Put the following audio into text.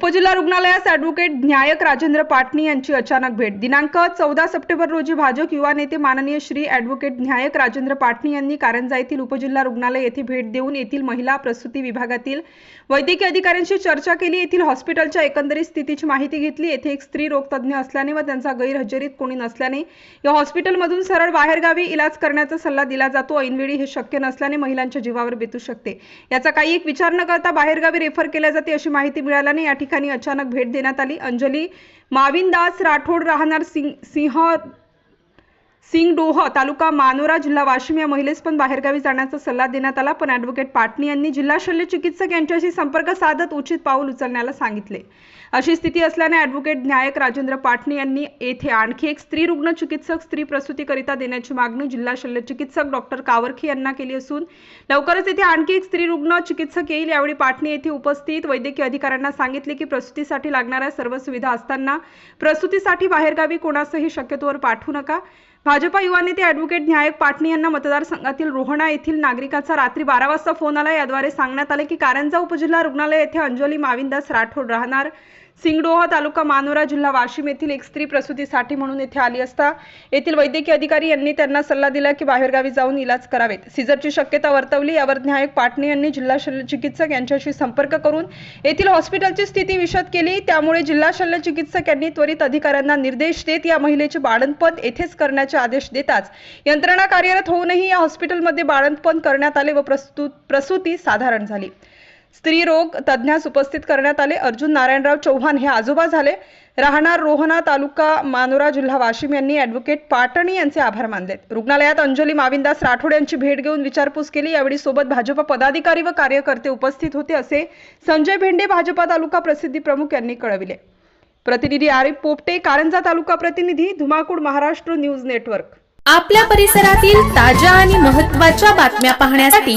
उपजिल्हा रुग्णालयास ॲडव्होकेट न्यायक राजेंद्र पाटणी यांची अचानक भेट. दिनांक चौदा सप्टेंबर रोजी भाजप युवा नेते माननीय श्री ॲडव्होकेट न्यायक राजेंद्र पाटणी यांनी कारंजा येथील उपजिल्हा रुग्णालय येथे भेट देऊन येथील महिला प्रसूती विभागातील वैद्यकीय अधिकाऱ्यांशी चर्चा केली. येथील हॉस्पिटलच्या एकंदरीत स्थितीची माहिती घेतली. येथे एक स्त्री रोगतज्ञ असल्याने व त्यांचा गैरहजेरीत कोणी नसल्याने या हॉस्पिटलमधून सरळ बाहेरगावी इलाज करण्याचा सल्ला दिला जातो. ऐनवेळी हे शक्य नसल्याने महिलांच्या जीवावर बेतू शकते. याचा काही एक विचार न करता बाहेरगावी रेफर केल्या जाते अशी माहिती मिळाल्याने या ठिकाणी अचानक भेट देण्यात आली. अंजली माविनदास राठोड राहणार सिंह सिंह सिंगडोह तालुका मानोरा जिल्हा वाशिम या महिलेस पण बाहेरगावी जाण्याचा सल्ला देण्यात आला. पण ॲडव्होकेट पाटणी यांनी जिल्हा शल्य चिकित्सक यांच्याशी संपर्क साधत उचित पाऊल उचलण्याला सांगितले. अशी स्थिती असल्याने ॲडव्होकेट न्यायक राजेंद्र पाटणी यांनी येथे आणखी एक स्त्री रुग्ण चिकित्सक स्त्री प्रसूतीकरिता देण्याची मागणी जिल्हा शल्य चिकित्सक डॉक्टर कावरखे यांना केली असून लवकरच येथे आणखी एक स्त्री रुग्ण चिकित्सक येईल यावेळी पाटणी येथे उपस्थित वैद्यकीय अधिकाऱ्यांना सांगितले की प्रसूतीसाठी लागणाऱ्या सर्व सुविधा असताना प्रसूतीसाठी बाहेरगावी कोणासही शक्यतोवर पाठवू नका. भाजपा युवा नेते ॲडव्होकेट न्यायक पाटणी यांना मतदारसंघातील रोहणा येथील नागरिकाचा रात्री बारा वाजता फोन आला. याद्वारे सांगण्यात आले की कारंजा उपजिल्हा रुग्णालय येथे अंजली माविंदास राठोड राहणार. सिंगडोह तालुका मानोरा जिल्हा वाशिम येथील एक स्त्री प्रसूतीसाठी म्हणून येथे आली असता. येथील वैद्यकीय अधिकारी यांनी त्यांना सल्ला दिला की बाहेरगावी जाऊन इलाज करावेत. सिझरची शक्यता वर्तवली. यावर न्यायक पाटणे यांनी जिल्हा शल्य चिकित्सक यांच्याशी संपर्क करून येथील हॉस्पिटलची स्थिती विशद केली. त्यामुळे जिल्हा शल्य चिकित्सक यांनी त्वरित अधिकाऱ्यांना निर्देश देत या महिलेचे बाळंतपण येथेच करण्याचे आदेश देताच यंत्रणा कार्यरत होऊनही या हॉस्पिटलमध्ये बाळंतपण करण्यात आले व प्रस्तुत प्रसूती साधारण झाली. स्त्री रोग तज्ज्ञास उपस्थित करण्यात आले. अर्जुन नारायणराव चौहान हे आजोबा झाले. राहणार रोहना तालुका मानोरा जिल्हा वाशिम यांनी ॲडव्होकेट पाटणी यांचे आभार मानलेत. रुग्णालयात अंजली माविंदास राठोड यांची भेट घेऊन विचारपूस केली. यावेळी सोबत भाजप पदाधिकारी व कार्यकर्ते उपस्थित होते असे संजय भेंडे भाजपा तालुका प्रसिद्धी प्रमुख यांनी कळविले. प्रतिनिधी आरिफ पोपटे कारंजा तालुका प्रतिनिधी धुमाकूड महाराष्ट्र न्यूज नेटवर्क. आपल्या परिसरातील ताज्या आणि महत्त्वाच्या बातम्या पाहण्यासाठी